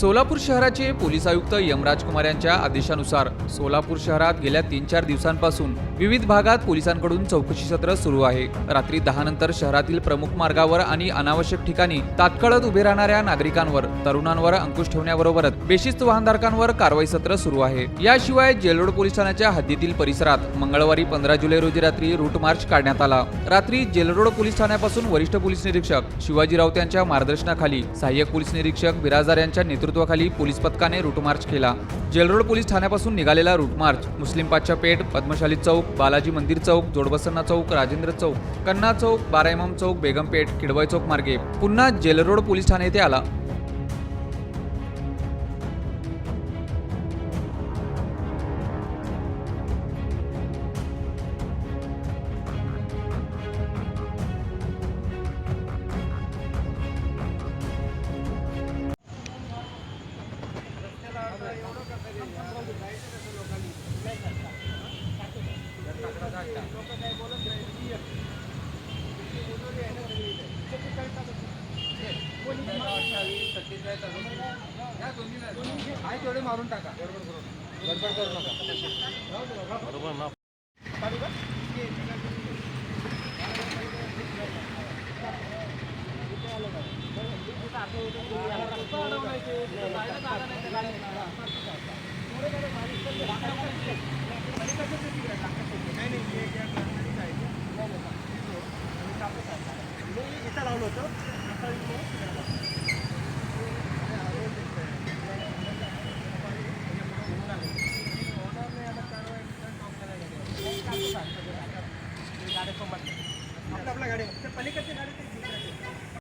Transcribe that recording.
सोलापूर शहराचे पोलीस आयुक्त यमराज कुमार यांच्या आदेशानुसार सोलापूर शहरात गेल्या तीन चार दिवसांपासून विविध भागात पोलिसांकडून चौकशी सत्र सुरू आहे. रात्री दहा नंतर शहरातील प्रमुख मार्गावर आणि अनावश्यक ठिकाणी तात्काळत उभे राहणाऱ्या नागरिकांवर तरुणांवर अंकुश ठेवण्याबरोबरच बेशिस्त वाहनधारकांवर कारवाई सत्र सुरू आहे. याशिवाय जेलरोड पोलीस ठाण्याच्या हद्दीतील परिसरात मंगळवारी पंधरा जुलै रोजी रात्री रूट मार्च काढण्यात आला. रात्री जेलरोड पोलीस ठाण्यापासून वरिष्ठ पोलीस निरीक्षक शिवाजी राऊत यांच्या मार्गदर्शनाखाली सहाय्यक पोलीस निरीक्षक बिराजदार यांच्या नेतृत्व नेतृत्वाखाली पोलीस पथकाने रूटमार्च केला. जेलरोड पोलीस ठाण्यापासून निघालेला रूट मार्च मुस्लिम पेठ पद्मशाली चौक बालाजी मंदिर चौक जोडबसन्ना चौक राजेंद्र चौक कन्ना चौक बारा इमाम चौक बेगमपेठ किडवाई चौक मार्गे. पुन्हा जेलरोड पोलीस ठाणे येथे आला. तेवढे मारून टाका गडबड करू नका इथं लावलं होतं आपल्या गाडी पलीकडच्या गाडी